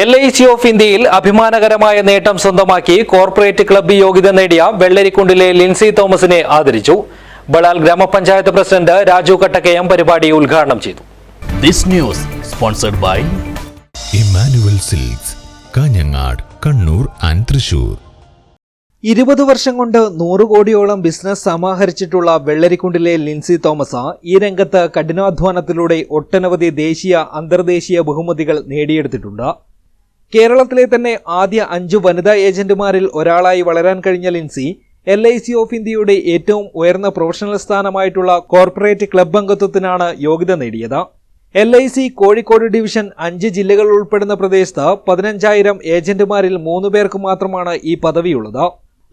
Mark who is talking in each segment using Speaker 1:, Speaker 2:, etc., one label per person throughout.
Speaker 1: L I C of ഇന്ത്യയിൽ അഭിമാനകരമായ നേട്ടം സ്വന്തമാക്കി കോർപ്പറേറ്റ് ക്ലബ്ബ് യോഗ്യത നേടിയ വെള്ളരിക്കുണ്ടിലെ ലിൻസി തോമസിനെ ആദരിച്ചു. ബളാൽ ഗ്രാമപഞ്ചായത്ത് പ്രസിഡന്റ് രാജു കട്ടക്കയം പരിപാടി ഉദ്ഘാടനം ചെയ്തു.
Speaker 2: This news sponsored by
Speaker 3: Emmanuel silks Kanhangad Kannur and Thrissur.
Speaker 4: ഇരുപത് വർഷം കൊണ്ട് നൂറ് കോടിയോളം ബിസിനസ് സമാഹരിച്ചിട്ടുള്ള വെള്ളരിക്കുണ്ടിലെ ലിൻസി തോമസ് ഈ രംഗത്ത് കഠിനാധ്വാനത്തിലൂടെ ഒട്ടനവധി ദേശീയ അന്തർദേശീയ ബഹുമതികൾ നേടിയെടുത്തിട്ടുണ്ട്. കേരളത്തിലെ തന്നെ ആദ്യ അഞ്ചു വനിതാ ഏജന്റുമാരിൽ ഒരാളായി വളരാൻ കഴിഞ്ഞ Lincy L I C of ഇന്ത്യയുടെ ഏറ്റവും ഉയർന്ന പ്രൊഫഷണൽ സ്ഥാനമായിട്ടുള്ള കോർപ്പറേറ്റ് ക്ലബ് അംഗത്വത്തിനാണ് യോഗ്യത നേടിയത്. L I C Kozhikode division അഞ്ച് ജില്ലകൾ ഉൾപ്പെടുന്ന പ്രദേശത്ത് പതിനഞ്ചായിരം ഏജന്റുമാരിൽ മൂന്ന് പേർക്ക് മാത്രമാണ് ഈ പദവിയുള്ളത്.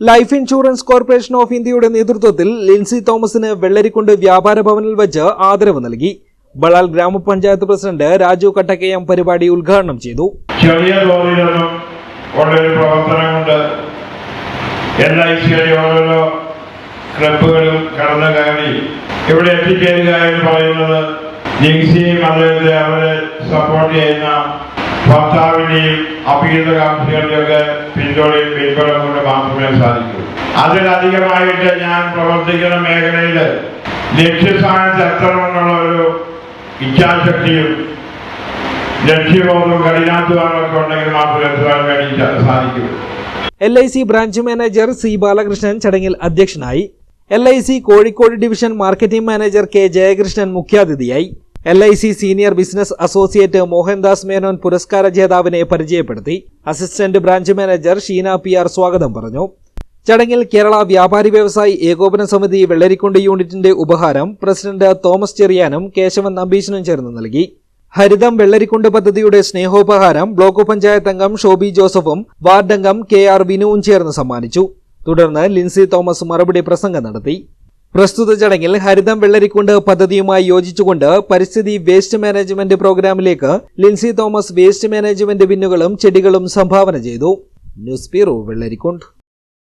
Speaker 4: ലൈഫ് ഇൻഷുറൻസ് കോർപ്പറേഷൻ ഓഫ് ഇന്ത്യയുടെ നേതൃത്വത്തിൽ ലിൻസി തോമസിന് വെള്ളരിക്കുണ്ട് വ്യാപാര ഭവനിൽ വെച്ച് ആദരവ് നൽകി. ബളാൽ ഗ്രാമപഞ്ചായത്ത് പ്രസിഡന്റ് രാജു കട്ടക്കയം പരിപാടി ഉദ്ഘാടനം ചെയ്തു.
Speaker 5: ചെറിയ തോതിലൊന്നും ഇവിടെ എത്തിച്ചേരുക എന്ന് പറയുന്നത് ജിൻസിയും അദ്ദേഹത്തെ അവരെ സപ്പോർട്ട് ചെയ്യുന്ന ഭർത്താവിന്റെയും അഭീതകാംക്ഷികളുടെയൊക്കെ പിന്തുണയും പിൻബലം കൊണ്ട് മാത്രമേ സാധിക്കൂ. അതിലധികമായിട്ട് ഞാൻ പ്രവർത്തിക്കുന്ന മേഖലയിൽ ലക്ഷ്യസ്ഥാനത്ത് എത്തണമെന്നുള്ള ഒരു ഇച്ഛാശക്തിയും ലക്ഷ്യബോധവും കഠിനാധ്വാനമൊക്കെ ഉണ്ടെങ്കിൽ മാത്രമേ സാധിക്കൂ.
Speaker 4: L I C branch manager C Balakrishnan ചടങ്ങിൽ അധ്യക്ഷനായി. L I C Kozhikode division marketing manager K Jayakrishnan മുഖ്യാതിഥിയായി. L I C senior business associate Mohandas Menon പുരസ്കാര ജേതാവിനെ പരിചയപ്പെടുത്തി. Assistant branch manager Sheena P R സ്വാഗതം പറഞ്ഞു. ചടങ്ങിൽ കേരള വ്യാപാരി വ്യവസായി ഏകോപന സമിതി വെള്ളരിക്കുണ്ട് യൂണിറ്റിന്റെ ഉപഹാരം പ്രസിഡന്റ് തോമസ് ചെറിയാനും കേശവൻ നമ്പീശനും ചേർന്ന് നൽകി. ഹരിതം വെള്ളരിക്കുണ്ട് പദ്ധതിയുടെ സ്നേഹോപഹാരം ബ്ലോക്ക് പഞ്ചായത്ത് അംഗം ഷോബി ജോസഫും വാർഡ് അംഗം കെ ആർ വിനുവും ചേർന്ന് സമ്മാനിച്ചു. തുടർന്ന് ലിൻസി തോമസ് മറുപടി പ്രസംഗം നടത്തി. പ്രസ്തുത ചടങ്ങിൽ ഹരിതം വെള്ളരിക്കുണ്ട് പദ്ധതിയുമായി യോജിച്ചുകൊണ്ട് പരിസ്ഥിതി വേസ്റ്റ് മാനേജ്മെന്റ് പ്രോഗ്രാമിലേക്ക് ലിൻസി തോമസ് വേസ്റ്റ് മാനേജ്മെന്റ് ബിന്നുകളും ചെടികളും സംഭാവന ചെയ്തു. News bureau Vellarikkundu.